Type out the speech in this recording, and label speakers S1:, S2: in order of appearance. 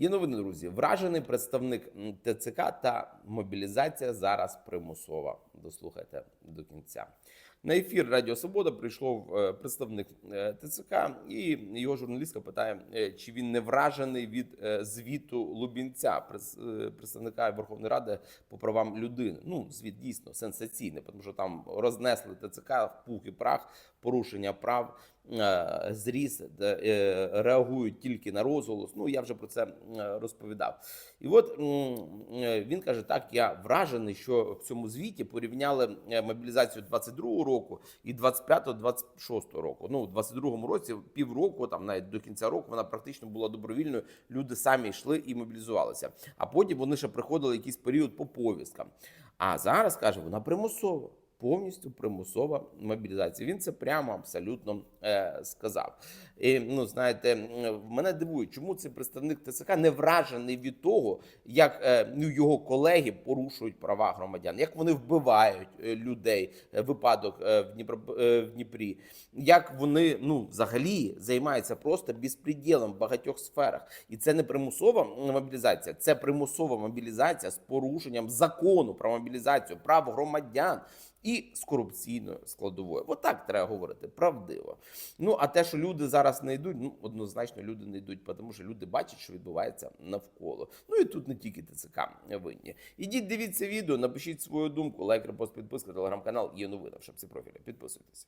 S1: Є новини, друзі. Вражений представник ТЦК та мобілізація зараз примусова. Дослухайте до кінця. На ефір Радіо Свобода прийшов е, представник е, ТЦК, і його журналістка питає, е, чи він не вражений від звіту Лубінця, представника Верховної Ради по правам людини. Ну, звіт дійсно сенсаційний, тому що там рознесли ТЦК в пух і прах, порушення прав, зріс, е, реагують тільки на розголос. Ну я вже про це розповідав. І от е, він каже: так, я вражений, що в цьому звіті порівняли е, мобілізацію 22-го року і 25-26 року. Ну, у 22-му році півроку, там навіть до кінця року, вона практично була добровільною. Люди самі йшли і мобілізувалися. А потім вони ще приходили якийсь період по повісткам. А зараз каже, вона примусова. Повністю примусова мобілізація. Він це прямо абсолютно е, сказав. І ну знаєте, мене дивує, чому цей представник ТЦК не вражений від того, як е, ну, його колеги порушують права громадян, як вони вбивають е, людей. е, Випадок е, в Дніпро е, в Дніпрі, як вони ну взагалі займаються просто безпреділом в багатьох сферах, і це не примусова мобілізація, це примусова мобілізація з порушенням закону про мобілізацію прав громадян. І з корупційною складовою, отак треба говорити правдиво. Ну а те, що люди зараз не йдуть, ну однозначно люди не йдуть, тому що люди бачать, що відбувається навколо. Ну і тут не тільки ТЦК винні. Ідіть, дивіться відео, напишіть свою думку, лайк, репост, підписка, телеграм-канал. Є новина в шапці профіля. Підписуйтесь.